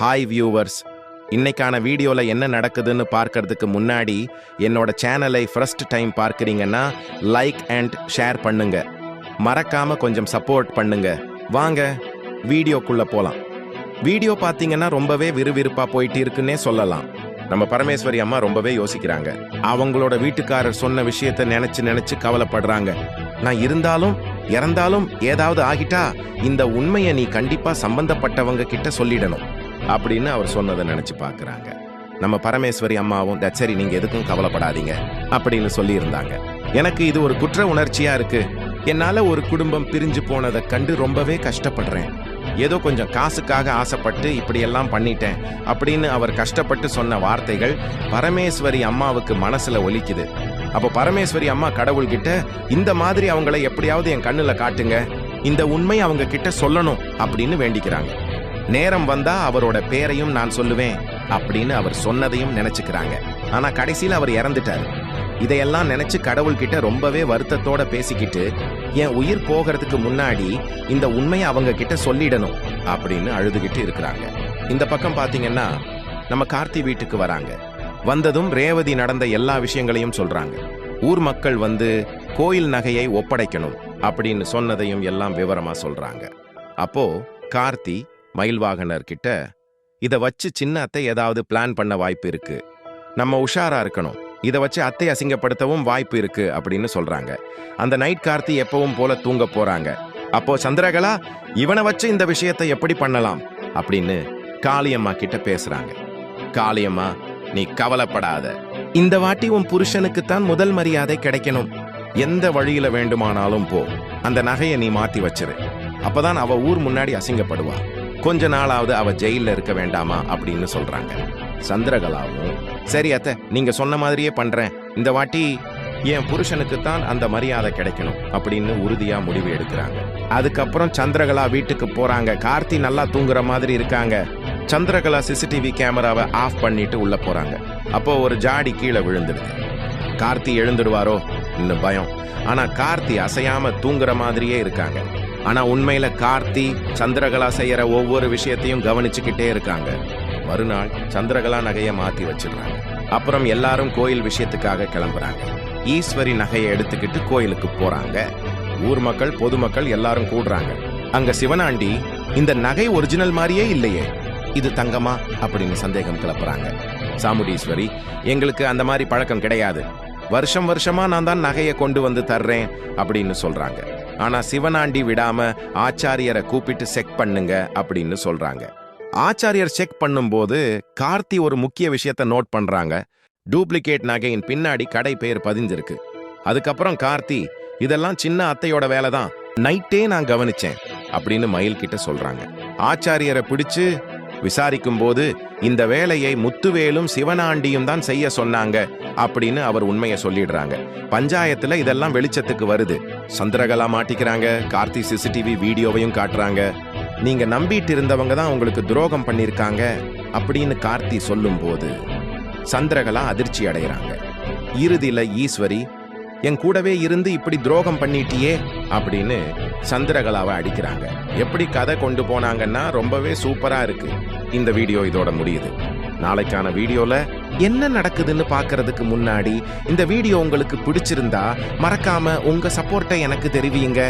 Hi viewers இன்னைக்கான வீடியோவில் என்ன நடக்குதுன்னு பார்க்கறதுக்கு முன்னாடி என்னோட சேனலை ஃபர்ஸ்ட் டைம் பார்க்குறீங்கன்னா லைக் அண்ட் ஷேர் பண்ணுங்க. மறக்காம கொஞ்சம் சப்போர்ட் பண்ணுங்க. வாங்க வீடியோக்குள்ள போலாம். வீடியோ பார்த்தீங்கன்னா ரொம்பவே விறுவிறுப்பா போயிட்டு இருக்குன்னே சொல்லலாம். நம்ம பரமேஸ்வரி அம்மா ரொம்பவே யோசிக்கிறாங்க. அவங்களோட வீட்டுக்காரர் சொன்ன விஷயத்தை நினைச்சு நினைச்சு கவலைப்படுறாங்க. நான் இருந்தாலும் இறந்தாலும் ஏதாவது ஆகிட்டா இந்த உண்மையை நீ கண்டிப்பா சம்பந்தப்பட்டவங்க கிட்ட சொல்லிடணும். அப்படின்னு அவர் சொன்னதை நினைச்சு பார்க்குறாங்க. நம்ம பரமேஸ்வரி அம்மாவும் "தட் சரி நீங்க எதுக்கும் கவலைப்படாதீங்க அப்படின்னு சொல்லியிருந்தாங்க. எனக்கு இது ஒரு குற்ற உணர்ச்சியா இருக்கு. என்னால ஒரு குடும்பம் பிரிஞ்சு போனதை கண்டு ரொம்பவே கஷ்டப்படுறேன். ஏதோ கொஞ்சம் காசுக்காக ஆசைப்பட்டு இப்படியெல்லாம் பண்ணிட்டேன் அப்படின்னு அவர் கஷ்டப்பட்டு சொன்ன வார்த்தைகள் பரமேஸ்வரி அம்மாவுக்கு மனசுல ஒலிக்குது. அப்போ பரமேஸ்வரி அம்மா கடவுள்கிட்ட இந்த மாதிரி அவங்கள எப்படியாவது என் கண்ணுல காட்டுங்க. இந்த உண்மை அவங்க கிட்ட சொல்லணும் அப்படின்னு வேண்டிக்கிறாங்க. நேரம் வந்தா அவரோட பேரையும் நான் சொல்லுவேன் அப்படின்னு அவர் சொன்னதையும் நினைச்சுக்கிறாங்க. ஆனா கடைசியில் அவர் இறந்துட்டாரு. இதையெல்லாம் நினைச்சு கடவுள்கிட்ட ரொம்பவே வருத்தத்தோட பேசிக்கிட்டு என் உயிர் போகிறதுக்கு முன்னாடி இந்த உண்மையை அவங்க கிட்ட சொல்லிடணும் அப்படின்னு அழுதுகிட்டு இருக்கிறாங்க. இந்த பக்கம் பாத்தீங்கன்னா நம்ம கார்த்தி வீட்டுக்கு வராங்க. வந்ததும் ரேவதி நடந்த எல்லா விஷயங்களையும் சொல்றாங்க. ஊர் மக்கள் வந்து கோயில் நகையை ஒப்படைக்கணும் அப்படின்னு சொன்னதையும் எல்லாம் விவரமா சொல்றாங்க. அப்போ கார்த்தி மயில்வாகனர் கிட்ட இத வச்சு சின்ன அத்தை ஏதாவது பிளான் பண்ண வாய்ப்பு இருக்கு. நம்ம உஷாரா இருக்கணும். இதை வச்சு அத்தை அசிங்கப்படுத்தவும் வாய்ப்பு இருக்கு அப்படின்னு சொல்றாங்க. அந்த நைட் கார்த்தி எப்பவும் போல தூங்க போறாங்க. அப்போ சந்திரகலா இவனை வச்சு இந்த விஷயத்தை எப்படி பண்ணலாம்? அப்படின்னு காளியம்மா கிட்ட பேசுறாங்க. காளியம்மா நீ கவலைப்படாத. இந்த வாட்டி உன் புருஷனுக்கு தான் முதல் மரியாதை கிடைக்கணும். எந்த வழியில வேண்டுமானாலும் போ. அந்த நகையை நீ மாத்தி வச்சிரு. அப்பதான் அவ ஊர் முன்னாடி அசிங்கப்படுவா. கொஞ்ச நாளாவது அவ ஜெயில இருக்க வேண்டாமா அப்படின்னு சொல்றாங்க. சந்திரகலாவும் சரி அத்தை நீங்க சொன்ன மாதிரியே பண்றேன். இந்த வாட்டி என் புருஷனுக்கு தான் அந்த மரியாதை கிடைக்கணும் அப்படின்னு உறுதியா முடிவு எடுக்கிறாங்க. அதுக்கப்புறம் சந்திரகலா வீட்டுக்கு போறாங்க. கார்த்தி நல்லா தூங்குற மாதிரி இருக்காங்க. சந்திரகலா சிசிடிவி கேமராவை ஆஃப் பண்ணிட்டு உள்ள போறாங்க. அப்போ ஒரு ஜாடி கீழே விழுந்துடுது. கார்த்தி எழுந்துடுவாரோ? இன்னும் பயம். ஆனா கார்த்தி அசையாம தூங்குற மாதிரியே இருக்காங்க. ஆனா உண்மையில கார்த்தி சந்திரகலா செய்யற ஒவ்வொரு விஷயத்தையும் கவனிச்சுக்கிட்டே இருக்காங்க. மறுநாள் சந்திரகலா நகையை மாத்தி வச்சிடுறாங்க. அப்புறம் எல்லாரும் கோயில் விஷயத்துக்காக கிளம்புறாங்க. ஈஸ்வரி நகையை எடுத்துக்கிட்டு கோயிலுக்கு போறாங்க. ஊர் மக்கள் பொதுமக்கள் எல்லாரும் கூடுறாங்க. அங்க சிவனாண்டி இந்த நகை ஒரிஜினல் மாதிரியே இல்லையே. இது தங்கமா? அப்படின்னு சந்தேகம் கிளப்புறாங்க. சாமுடீஸ்வரி எங்களுக்கு அந்த மாதிரி பழக்கம் கிடையாது. வருஷம் வருஷமா நான் தான் நகையை கொண்டு வந்து தர்றேன் அப்படின்னு சொல்றாங்க. ஆனா சிவனாண்டி விடாம ஆச்சாரியரை கூப்பிட்டு செக் பண்ணுங்க அப்படின்னு சொல்றாங்க. ஆச்சாரியர் செக் பண்ணும்போது கார்த்தி ஒரு முக்கிய விஷயத்த நோட் பண்றாங்க. டூப்ளிகேட் நகையின் பின்னாடி கடை பெயர் பதிஞ்சிருக்கு. அதுக்கப்புறம் கார்த்தி இதெல்லாம் சின்ன அத்தையோட வேலை தான் நைட்டே நான் கவனிச்சேன். அப்படின்னு மயில் கிட்ட சொல்றாங்க. ஆச்சாரியரை பிடிச்சு விசாரிக்கும் போது இந்த வேலையை முத்துவேலும் சிவனாண்டியும் தான் செய்ய சொன்னாங்க அப்படின்னு அவர் உண்மையை சொல்லிடுறாங்க. பஞ்சாயத்துல இதெல்லாம் வெளிச்சத்துக்கு வருது. சந்திரகலா மாட்டிக்கிறாங்க கார்த்தி சிசிடிவி வீடியோவையும் காட்டுறாங்க. நீங்க நம்பிட்டு இருந்தவங்க தான் உங்களுக்கு துரோகம் பண்ணிருக்காங்க அப்படின்னு கார்த்தி சொல்லும்போது சந்திரகலா அதிர்ச்சி அடைகிறாங்க. இறுதியில ஈஸ்வரி என் கூடவே இருந்து இப்படி துரோகம் பண்ணிட்டியே அப்படின்னு சந்திரகலாவை அடிக்கிறாங்க. எப்படி கதை கொண்டு போனாங்கன்னா ரொம்பவே சூப்பராக இருக்கு. இந்த வீடியோ இதோட முடியுது. நாளைக்கான வீடியோல என்ன நடக்குதுன்னு பார்க்கறதுக்கு முன்னாடி இந்த வீடியோ உங்களுக்கு பிடிச்சிருந்தா மறக்காம உங்க சப்போர்ட்டை எனக்கு தெரிவியுங்க